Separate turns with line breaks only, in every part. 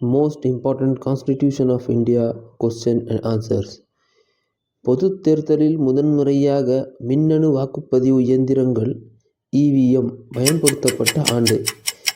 Most important constitution of India question and answers பொது தேர்தலில் முதன்முறையாக மின்னணு வாக்குப்பதிவு இயந்திரங்கள் இவிஎம் பயன்படுத்தப்பட்ட ஆண்டு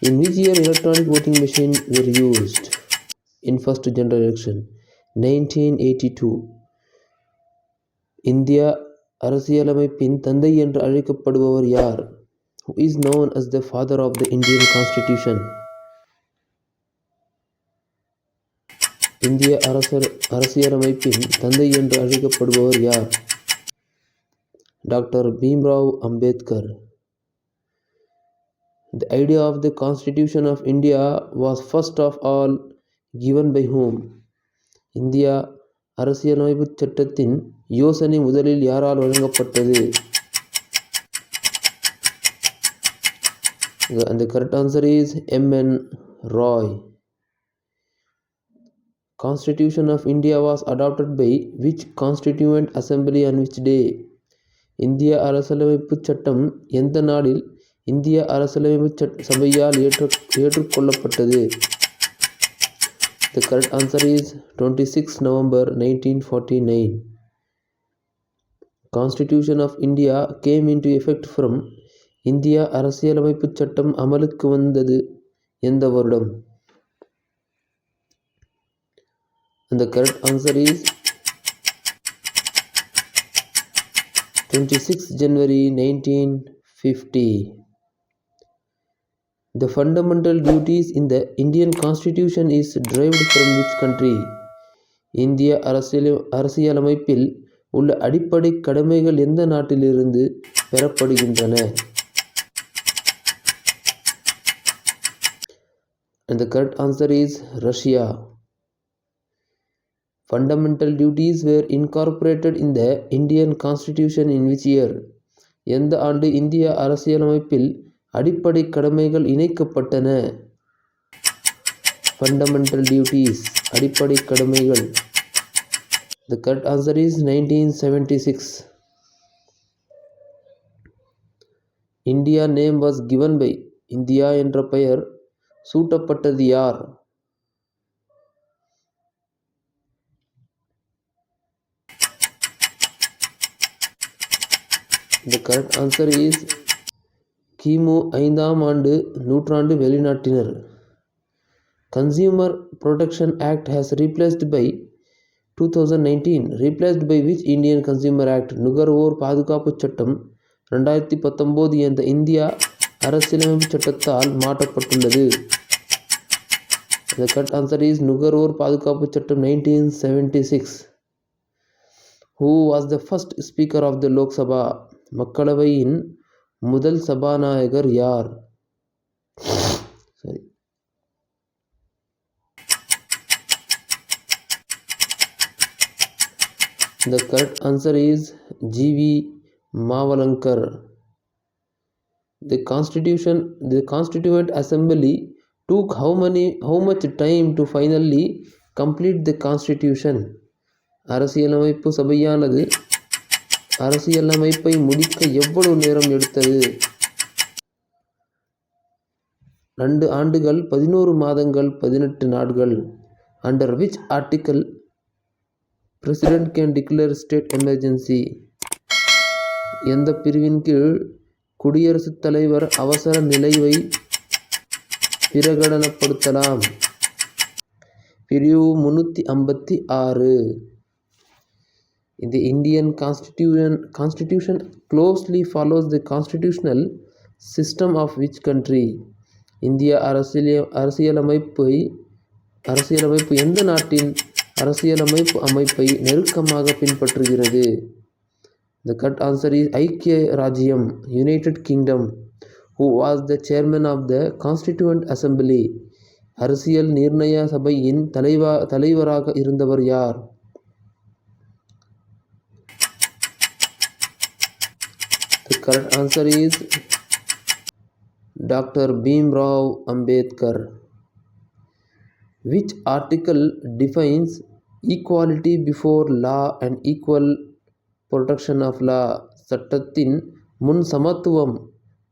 in which year electronic voting machine were used in first general election nineteen eighty two India அரசியலமைப்பின் தந்தை என்று அழைக்கப்படுபவர் யார் is known as the father of the Indian constitution இந்திய அரசர் அரசியலமைப்பின் தந்தை என்று அழைக்கப்படுபவர் யார்? Doctor Bhimrao Ambedkar. The idea of the Constitution of India was first of all given by whom? India அரசியலமைப்பு சட்டத்தின் யோசனை முதலில் யாரால் வழங்கப்பட்டது? அந்த correct answer is M N Roy Constitution of India was adopted by which constituent assembly on which day இந்திய அரசியலமைப்பு சட்டம் எந்த நாளில் இந்திய அரசியலமைப்பு சட்ட சபையால் ஏற்று ஏற்றுக்கொள்ளப்பட்டது the correct answer is twenty six November nineteen forty nine constitution of India came into effect from India அரசியலமைப்பு சட்டம் அமலுக்கு வந்தது எந்த வருடம் And the correct answer is 26 January 1950. The fundamental duties in the Indian Constitution is derived from which country? இந்திய அரசியல் அரசியலமைப்பில் உள்ள அடிப்படை கடமைகள் எந்த நாட்டிலிருந்து பெறப்படுகின்றன And the correct answer is Russia. Fundamental duties were incorporated in the Indian Constitution in which year? எந்த ஆண்டு இந்திய அரசியலமைப்பில் அடிப்படை கடமைகள் இணைக்கப்பட்டன? ஃபண்டமெண்டல் டியூட்டீஸ் அடிப்படை கடமைகள். The correct answer is nineteen seventy six India name was given by India என்ற பெயர் சூட்டப்பட்டது யார்? த கரெக்ட் ஆன்சர் இஸ் கிமு ஐந்தாம் ஆண்டு நூற்றாண்டு வெளிநாட்டினர். Consumer protection act has replaced by two thousand nineteen replaced by which Indian consumer act நுகர்வோர் பாதுகாப்பு சட்டம் ரெண்டாயிரத்தி பத்தொம்போது என்ற இந்தியா அரசியலமைப்பு சட்டத்தால் மாற்றப்பட்டுள்ளது. த கரெக்ட் ஆன்சர் இஸ் நுகர்வோர் பாதுகாப்பு சட்டம் nineteen seventy six who was the first speaker of the Lok Sabha மக்களவையின் முதல் சபாநாயகர் யார் சரி The correct answer is G.V. Mavalankar. The constitution, the constituent assembly took how many, how much time to finally complete the constitution? அரசியலமைப்பு சபையானது அரசியலமைப்பை முடிக்க எவ்வளவு நேரம் எடுத்தது? ரெண்டு ஆண்டுகள் பதினோரு மாதங்கள் பதினெட்டு நாட்கள். Under which article president can declare state emergency. எந்த பிரிவின் கீழ் குடியரசுத் தலைவர் அவசர நிலைவை பிரகடனப்படுத்தலாம்? பிரிவு முன்னூற்றி ஐம்பத்தி ஆறு. The Indian constitution, constitution closely follows the constitutional system of which country? இந்திய அரசியல் அரசியலமைப்பை அரசியலமைப்பு எந்த நாட்டின் அரசியலமைப்பு அமைப்பை நெருக்கமாக பின்பற்றுகிறது? த கட் ஆன்சர் இஸ் ஐக்கிய ராஜ்யம் United Kingdom who was the chairman of the constituent assembly அரசியல் நிர்ணய சபையின் தலைவா தலைவராக இருந்தவர் யார் The correct answer is Dr. Bhimrao Ambedkar. Which article defines equality before law and equal protection of law? சட்டத்தின் முன் சமத்துவம்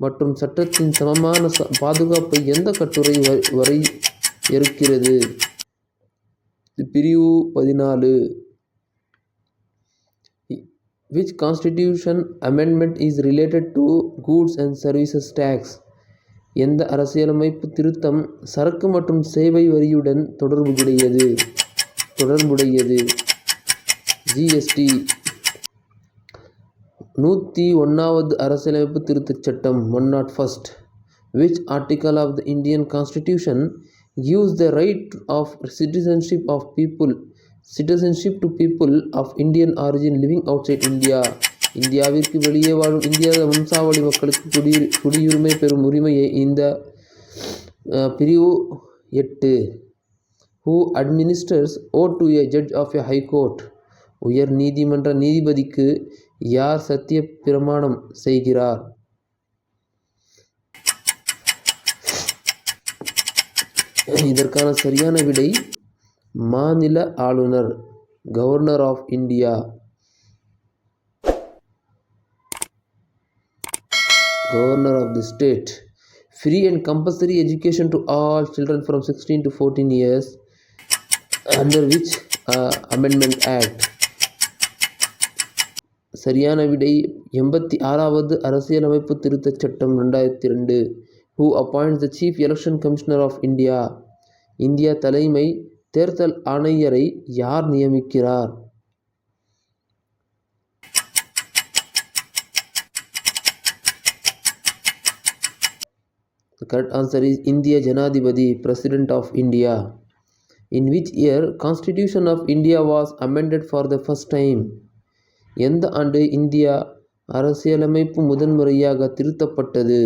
மற்றும் சட்டத்தின் சமமான ச பாதுகாப்பை எந்த கட்டுரை வ வரை இருக்கிறது பிரிவு பதினாலு which constitution amendment is related to goods and services tax எந்த அரசியலமைப்பு திருத்தம் சரக்கு மற்றும் சேவை வரியுடன் தொடர்புடையது? தொடர்புடையது. ஜிஎஸ்டி நூற்றி ஒன்றாவது அரசியலமைப்பு திருத்தச் சட்டம் one not first which article of the Indian constitution gives the right of citizenship of people citizenship to people of Indian origin living outside India. இந்தியாவிற்கு வெளியே வாழும் இந்திய வம்சாவளி மக்களுக்கு குடியு குடியுரிமை பெறும் உரிமையை இந்த பிரிவு எட்டு. Who administers oath to a judge of a high court உயர் நீதிமன்ற நீதிபதிக்கு யார் சத்திய பிரமாணம் செய்கிறார்? இதற்கான சரியான விடை மாநில ஆளுநர் governor of India. Governor of the state. Free and compulsory education to all children from sixteen to fourteen years under which amendment act சரியான விடை எண்பத்தி ஆறாவது அரசியலமைப்பு திருத்தச் சட்டம் ரெண்டாயிரத்தி ரெண்டு who appoint the chief election commissioner of India India தலைமை தேர்தல் ஆணையரை யார் நியமிக்கிறார் The correct answer is India Janadipati, President of India. In which year Constitution of India was amended for the first time? எந்த ஆண்டு இந்தியா அரசியலமைப்பு முதன்முறையாக திருத்தப்பட்டது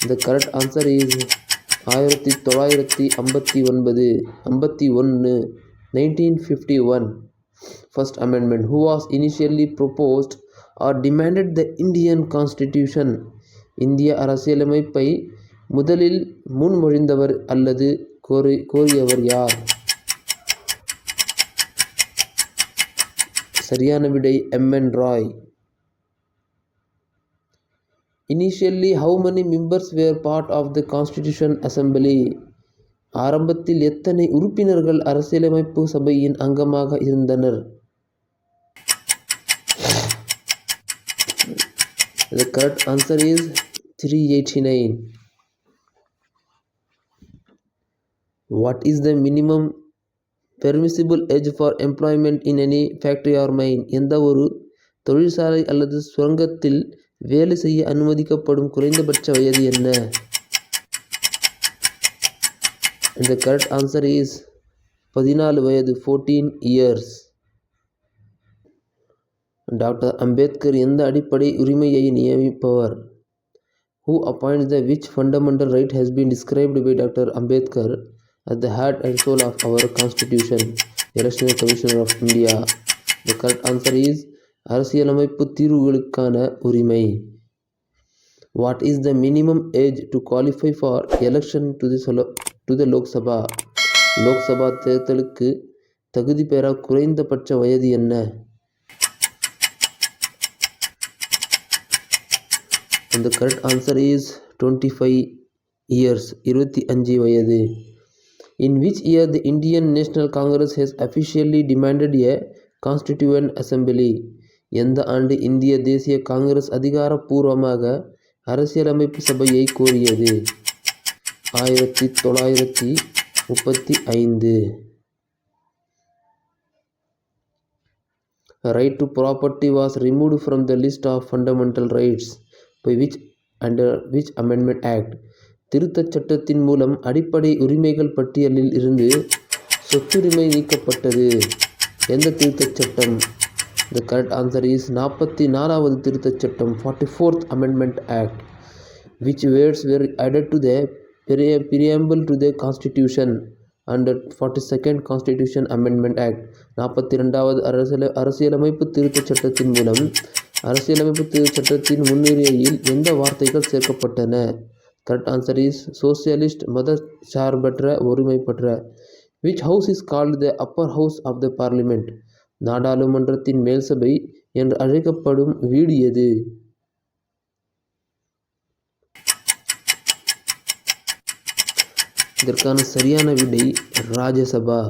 The correct answer is ஆயிரத்தி தொள்ளாயிரத்தி ஐம்பத்தி ஒன்பது ஐம்பத்தி ஒன்று nineteen fifty one first amendment who was initially proposed or demanded the Indian constitution இந்திய அரசியலமைப்பை முதலில் முன்மொழிந்தவர் அல்லது கோரி கோரியவர் யார்? சரியான விடை M N Roy initially how many members were part of the constitution assembly ஆரம்பத்தில் எத்தனை உறுப்பினர்கள் அரசியலமைப்பு சபையின் அங்கமாக இருந்தனர் the correct answer is three eighty nine what is the minimum permissible age for employment in any factory or mine எந்த ஒரு தொழிற்சாலை அல்லது சுரங்கத்தில் வேலை செய்ய அனுமதிக்கப்படும் குறைந்தபட்ச வயது என்ன? And the correct answer is பதினாலு வயது ஃபோர்டீன் இயர்ஸ் டாக்டர் அம்பேத்கர் எந்த அடிப்படை உரிமையை நியமிப்பவர்? Who appoint the which fundamental right has been described by doctor Ambedkar at the heart and soul of our constitution electoral commissioner of India the correct answer is அரசியலமைப்பு தீர்வுகளுக்கான உரிமை what is the minimum age to qualify for election to the சொல to the Lok Sabha Lok Sabha தேர்தலுக்கு தகுதி பெற குறைந்தபட்ச வயது என்ன the correct answer is twenty five years இருபத்தி அஞ்சு வயது in which year the Indian National Congress has officially demanded a constituent assembly எந்த ஆண்டு இந்திய தேசிய காங்கிரஸ் அதிகாரப்பூர்வமாக அரசியலமைப்பு சபையை கோரியது? ஆயிரத்தி தொள்ளாயிரத்தி முப்பத்தி ஐந்து. Right to property was remove from the list of fundamental rights by which under which amendment act திருத்தச் சட்டத்தின் மூலம் அடிப்படை உரிமைகள் பட்டியலில் இருந்து சொத்துரிமை நீக்கப்பட்டது. எந்த திருத்தச் சட்டம்? த கரெக்ட் ஆன்சர் இஸ் நாற்பத்தி நாலாவது திருத்தச் சட்டம் forty fourth amendment act which words were added to the pre- preamble to the constitution under 42nd constitution amendment act. நாற்பத்தி ரெண்டாவது அரசியல அரசியலமைப்பு திருத்தச் சட்டத்தின் மூலம் அரசியலமைப்பு திருத்தச் சட்டத்தின் முன்னுரையில் எந்த வார்த்தைகள் சேர்க்கப்பட்டன? கரெக்ட் ஆன்சர் இஸ் சோசியலிஸ்ட் மத சார்பற்ற ஒருமைப்பற்ற which house is called the upper house of the parliament நாடாளுமன்றத்தின் மேல் சபை என்று அழைக்கப்படும் வீடு எது? இதற்கான சரியான விடை ராஜ்யசபா.